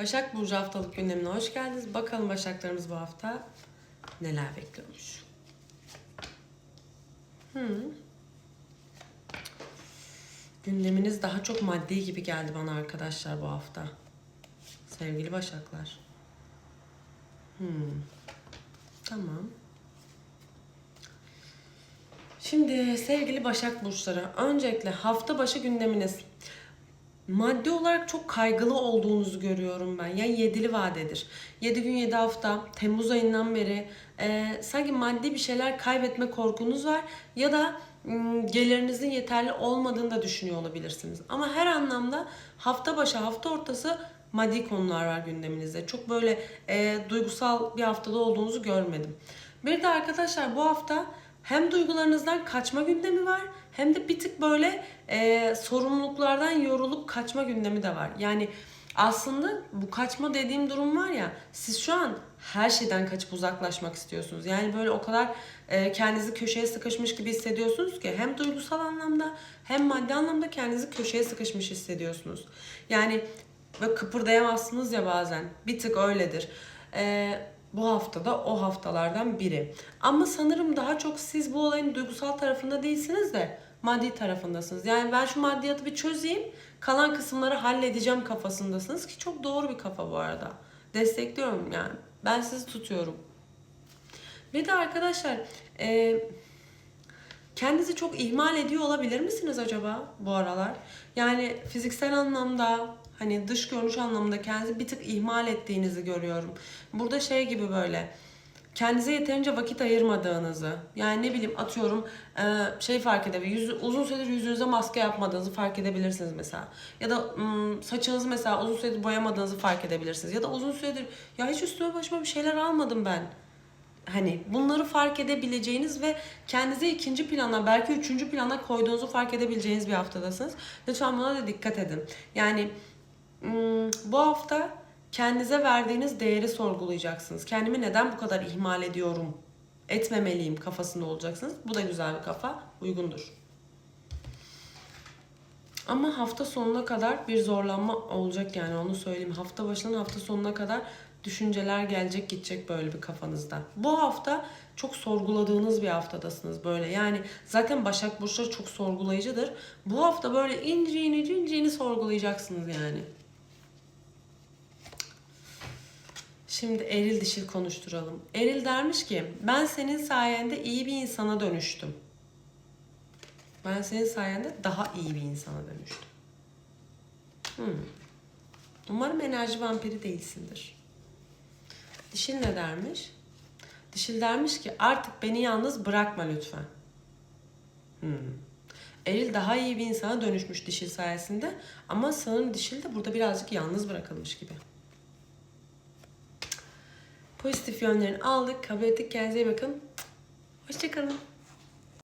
Başak Burcu haftalık gündemine hoş geldiniz. Bakalım Başaklarımız bu hafta neler bekliyormuş. Hmm. Gündeminiz daha çok maddi gibi geldi bana arkadaşlar bu hafta. Sevgili Başaklar. Hmm. Tamam. Şimdi sevgili Başak Burçları, öncelikle hafta başı gündeminiz. Maddi olarak çok kaygılı olduğunuzu görüyorum ben. Yani yedili vadedir. 7 gün 7 hafta, Temmuz ayından beri e, sanki maddi bir şeyler kaybetme korkunuz var. Ya da gelirinizin yeterli olmadığını da düşünüyor olabilirsiniz. Ama her anlamda hafta başı, hafta ortası maddi konular var gündeminizde. Çok böyle e, duygusal bir haftada olduğunuzu görmedim. Bir de arkadaşlar bu hafta hem duygularınızdan kaçma gündemi var hem de bir tık böyle e, sorumluluklardan yorulup kaçma gündemi de var. Yani aslında bu kaçma dediğim durum var ya siz şu an her şeyden kaçıp uzaklaşmak istiyorsunuz. Yani böyle o kadar e, kendinizi köşeye sıkışmış gibi hissediyorsunuz ki hem duygusal anlamda hem maddi anlamda kendinizi köşeye sıkışmış hissediyorsunuz. Yani ve kıpırdayamazsınız ya bazen. Bir tık öyledir. E, bu haftada o haftalardan biri. Ama sanırım daha çok siz bu olayın duygusal tarafında değilsiniz de maddi tarafındasınız. Yani ben şu maddiyatı bir çözeyim, kalan kısımları halledeceğim kafasındasınız ki çok doğru bir kafa bu arada. Destekliyorum yani. Ben sizi tutuyorum. Bir de arkadaşlar e, kendinizi çok ihmal ediyor olabilir misiniz acaba bu aralar? Yani fiziksel anlamda hani dış görünüş anlamında kendinizi bir tık ihmal ettiğinizi görüyorum. Burada şey gibi böyle kendinize yeterince vakit ayırmadığınızı yani ne bileyim atıyorum e, şey fark edebilir yüzü, uzun süredir yüzünüze maske yapmadığınızı fark edebilirsiniz mesela ya da saçınızı mesela uzun süredir boyamadığınızı fark edebilirsiniz ya da uzun süredir ya hiç üstüme başıma bir şeyler almadım ben hani bunları fark edebileceğiniz ve kendinize ikinci plana belki üçüncü plana koyduğunuzu fark edebileceğiniz bir haftadasınız. Lütfen buna da dikkat edin. Yani bu hafta kendinize verdiğiniz değeri sorgulayacaksınız. Kendimi neden bu kadar ihmal ediyorum? Etmemeliyim kafasında olacaksınız. Bu da güzel bir kafa. Uygundur. Ama hafta sonuna kadar bir zorlanma olacak yani onu söyleyeyim. Hafta başından hafta sonuna kadar düşünceler gelecek gidecek böyle bir kafanızda. Bu hafta çok sorguladığınız bir haftadasınız böyle. Yani zaten Başak Burçları çok sorgulayıcıdır. Bu hafta böyle inciğini inciğini sorgulayacaksınız yani. Şimdi eril dişil konuşturalım. Eril dermiş ki ben senin sayende iyi bir insana dönüştüm. Ben senin sayende daha iyi bir insana dönüştüm. Hmm. Umarım enerji vampiri değilsindir. Dişil ne dermiş? Dişil dermiş ki artık beni yalnız bırakma lütfen. Hmm. Eril daha iyi bir insana dönüşmüş dişil sayesinde ama sanırım dişil de burada birazcık yalnız bırakılmış gibi. Pozitif yönlerini aldık, kabul ettik. Kendinize iyi bakın. Hoşçakalın.